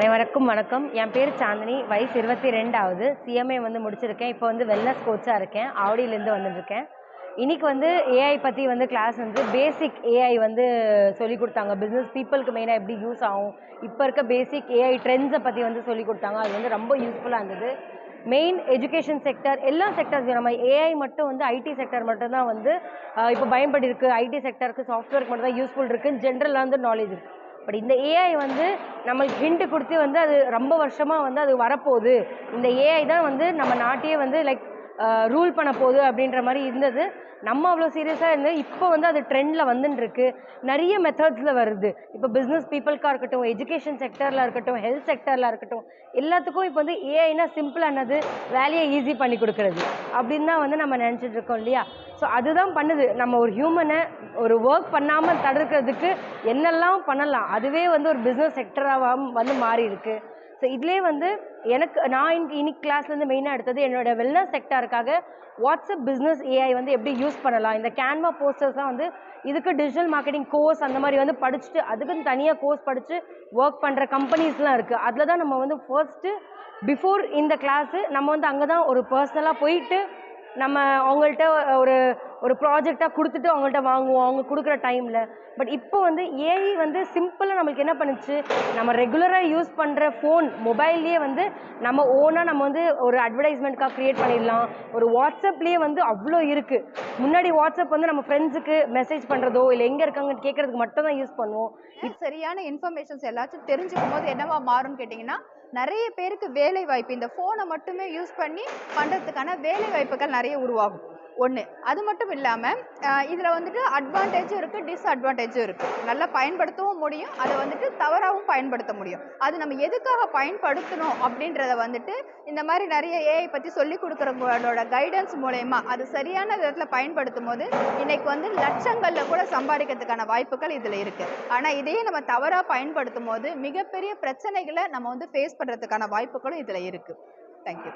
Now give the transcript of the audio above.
அனைவருக்கும் வணக்கம். என் பேர் சாந்தினி. வயசு இருபத்தி ரெண்டாவது. சிஎம்ஏ வந்து முடிச்சிருக்கேன். இப்போ வந்து வெல்னஸ் கோச்சாக இருக்கேன். ஆவடியிலேருந்து வந்துட்டுருக்கேன். இன்றைக்கி வந்து ஏஐ பற்றி வந்து கிளாஸ் வந்து பேசிக் ஏஐ வந்து சொல்லி கொடுத்தாங்க. பிஸ்னஸ் பீப்புளுக்கு மெயினாக எப்படி யூஸ் ஆகும். இப்போ இருக்க பேசிக் ஏஐ ட்ரெண்ட்ஸை பற்றி வந்து சொல்லி கொடுத்தாங்க. அது வந்து ரொம்ப யூஸ்ஃபுல்லாக இருந்தது. மெயின் எஜுகேஷன் செக்டர் எல்லா செக்டர்ஸ் நம்ம ஏஐ மட்டும் வந்து ஐடி செக்டர் மட்டும்தான் வந்து இப்போ பயன்படி இருக்குது ஐடி செக்டருக்கு சாஃப்ட்வேருக்கு மட்டும் தான் யூஸ்ஃபுல் இருக்குன்னு ஜென்ரலாக வந்து நாலேஜ் இருக்குது பட் இந்த ஏஐ வந்து நம்மளுக்கு ஹிண்ட் கொடுத்து வந்து அது ரொம்ப வருஷமாக வந்து அது வரப்போகுது. இந்த ஏஐ தான் வந்து நம்ம நாட்டையே வந்து லைக் ரூல் பண்ண போகுது அப்படின்ற மாதிரி இருந்தது. நம்ம அவ்வளோ சீரியஸாக இருந்து இப்போ வந்து அது ட்ரெண்டில் வந்துட்டுருக்கு நிறைய மெத்தட்ஸில் வருது. இப்போ பிஸ்னஸ் பீப்புளுக்காக இருக்கட்டும் எஜுகேஷன் செக்டரில் இருக்கட்டும் ஹெல்த் செக்டரில் இருக்கட்டும் எல்லாத்துக்கும் இப்போ வந்து ஏஐனா சிம்பிளானது வேலையை ஈஸி பண்ணி கொடுக்குறது அப்படின்னு தான் வந்து நம்ம நினச்சிட்டு இருக்கோம் இல்லையா? ஸோ அதுதான் பண்ணுது. நம்ம ஒரு ஹியூமனை ஒரு ஒர்க் பண்ணாமல் தடுக்கிறதுக்கு என்னெல்லாம் பண்ணலாம்? அதுவே வந்து ஒரு பிஸ்னஸ் செக்டராக வந்து மாறி இருக்குது ஸோ இதுலேயே வந்து எனக்கு நான் இன் இன்னைக்கு கிளாஸ்லேருந்து மெயினாக எடுத்தது என்னோட வெல்னஸ் செக்டாருக்காக வாட்ஸ்அப் பிஸ்னஸ் ஏஐ வந்து எப்படி யூஸ் பண்ணலாம். இந்த கேன்வா போஸ்டர்ஸ்லாம் வந்து இதுக்கு டிஜிட்டல் மார்க்கெட்டிங் கோர்ஸ் அந்த மாதிரி வந்து படிச்சுட்டு அதுக்குன்னு தனியாக கோர்ஸ் படித்து ஒர்க் பண்ணுற கம்பெனிஸ்லாம் இருக்குது அதில் தான் நம்ம வந்து ஃபர்ஸ்ட்டு பிஃபோர் இந்த கிளாஸு நம்ம வந்து அங்கே தான் ஒரு பர்சனலாக போயிட்டு நம்ம அவங்கள்ட்ட ஒரு ஒரு ப்ராஜெக்டாக கொடுத்துட்டு அவங்கள்ட்ட வாங்குவோம். அவங்க கொடுக்குற டைமில் பட் இப்போ வந்து ஏஐ வந்து சிம்பிளாக நம்மளுக்கு என்ன பண்ணுச்சு? நம்ம ரெகுலராக யூஸ் பண்ணுற ஃபோன் மொபைல்லையே வந்து நம்ம ஓனாக நம்ம வந்து ஒரு அட்வர்டைஸ்மெண்ட்காக க்ரியேட் பண்ணிடலாம். ஒரு வாட்ஸ்அப்லேயே வந்து அவ்வளோ இருக்குது முன்னாடி வாட்ஸ்அப் வந்து நம்ம ஃப்ரெண்ட்ஸுக்கு மெசேஜ் பண்ணுறதோ இல்லை எங்கே இருக்காங்கன்னு கேட்குறதுக்கு மட்டும் தான் யூஸ் பண்ணுவோம். சரியான இன்ஃபர்மேஷன்ஸ் எல்லாச்சும் தெரிஞ்சுக்கும் போது என்னவா மாறும்னு கேட்டிங்கன்னா நிறைய பேருக்கு வேலை வாய்ப்பு. இந்த ஃபோனை மட்டுமே யூஸ் பண்ணி பண்ணுறதுக்கான வேலை வாய்ப்புகள் நிறைய உருவாகும். ஒன்று அது மட்டும் இல்லாமல் இதில் வந்துட்டு அட்வான்டேஜும் இருக்குது டிஸ்அட்வான்டேஜும் இருக்குது நல்லா பயன்படுத்தவும் முடியும். அதை வந்துட்டு தவறாகவும் பயன்படுத்த முடியும். அது நம்ம எதுக்காக பயன்படுத்தணும் அப்படின்றத வந்துட்டு இந்த மாதிரி நிறைய ஏஐ பற்றி சொல்லி கொடுக்குறவங்களோட கைடன்ஸ் மூலயமா அது சரியான விதத்தில் பயன்படுத்தும் போது இன்றைக்கி வந்து லட்சங்களில் கூட சம்பாதிக்கிறதுக்கான வாய்ப்புகள் இதில் இருக்குது ஆனால் இதையே நம்ம தவறாக பயன்படுத்தும் போது மிகப்பெரிய பிரச்சனைகளை நம்ம வந்து ஃபேஸ் பண்ணுறதுக்கான வாய்ப்புகளும் இதில் இருக்குது தேங்க்யூ